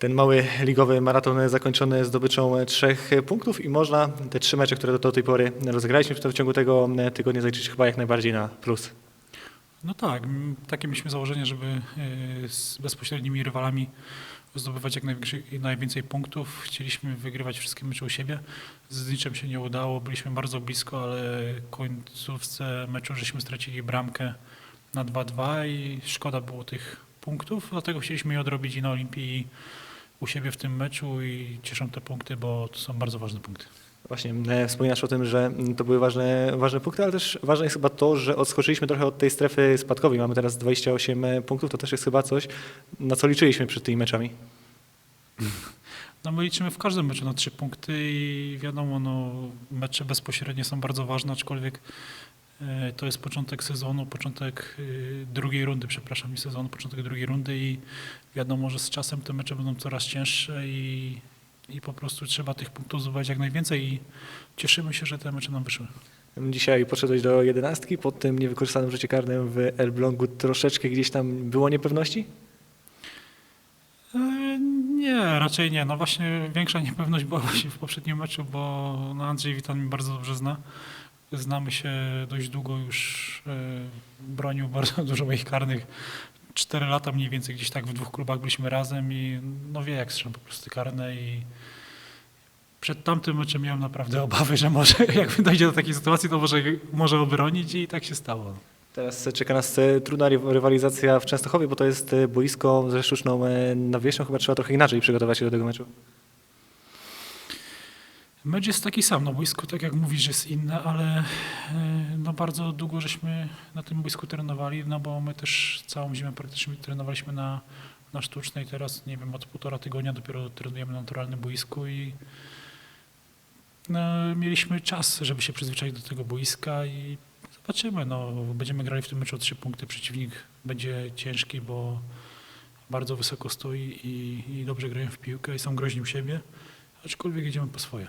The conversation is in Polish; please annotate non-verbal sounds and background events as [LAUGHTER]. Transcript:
Ten mały ligowy maraton zakończony zdobyczą trzech punktów i można te trzy mecze, które do, tej pory rozegraliśmy w ciągu tego tygodnia zaliczyć chyba jak najbardziej na plus. No tak, takie mieliśmy założenie, żeby e, z bezpośrednimi rywalami zdobywać jak najwięcej, punktów. Chcieliśmy wygrywać wszystkie mecze u siebie. Z niczym się nie udało, byliśmy bardzo blisko, ale w końcówce meczu żeśmy stracili bramkę na 2-2 i szkoda było tych punktów, dlatego chcieliśmy je odrobić i na Olimpii u siebie w tym meczu i cieszą te punkty, bo to są bardzo ważne punkty. Właśnie e, wspominasz o tym, że mm, to były ważne, ważne punkty, ale też ważne jest chyba to, że odskoczyliśmy trochę od tej strefy spadkowej. Mamy teraz 28 punktów, to też jest chyba coś, na co liczyliśmy przed tymi meczami. [LAUGHS] No my liczymy w każdym meczu na trzy punkty i wiadomo, no, mecze bezpośrednie są bardzo ważne, aczkolwiek e, to jest początek sezonu, początek e, drugiej rundy, przepraszam, nie sezonu, początek drugiej rundy i wiadomo, że z czasem te mecze będą coraz cięższe i, i po prostu trzeba tych punktów zdobywać jak najwięcej i cieszymy się, że te mecze nam wyszły. Dzisiaj podszedłeś do jedenastki, po tym niewykorzystanym rzucie karnym w Elblągu troszeczkę gdzieś tam było niepewności? E, Nie, raczej nie. No właśnie większa niepewność była właśnie w poprzednim meczu, bo no Andrzej Witan mnie bardzo dobrze zna. Znamy się dość długo już, e, bronił bardzo [LAUGHS] dużo moich karnych. Cztery lata mniej więcej gdzieś tak w dwóch klubach byliśmy razem i no wie jak strzelam po prostu karne i przed tamtym meczem miałem naprawdę [LAUGHS] obawy, że może [LAUGHS] jak dojdzie do takiej sytuacji, to może, może obronić i tak się stało. Teraz czeka nas e, trudna ry- rywalizacja w Częstochowie, bo to jest e, boisko ze sztuczną nawierzchnią. Chyba trzeba trochę inaczej przygotować się do tego meczu. Mecz jest taki sam, no boisko tak jak mówisz jest inne, ale e, no bardzo długo żeśmy na tym boisku trenowali, no bo my też całą zimę praktycznie trenowaliśmy na, na sztucznej, teraz nie wiem, od półtora tygodnia dopiero trenujemy na naturalnym boisku i no, mieliśmy czas, żeby się przyzwyczaić do tego boiska i zobaczymy, no będziemy grali w tym meczu o trzy punkty, przeciwnik będzie ciężki, bo bardzo wysoko stoi i, i dobrze grają w piłkę i są groźni u siebie, aczkolwiek idziemy po swoje.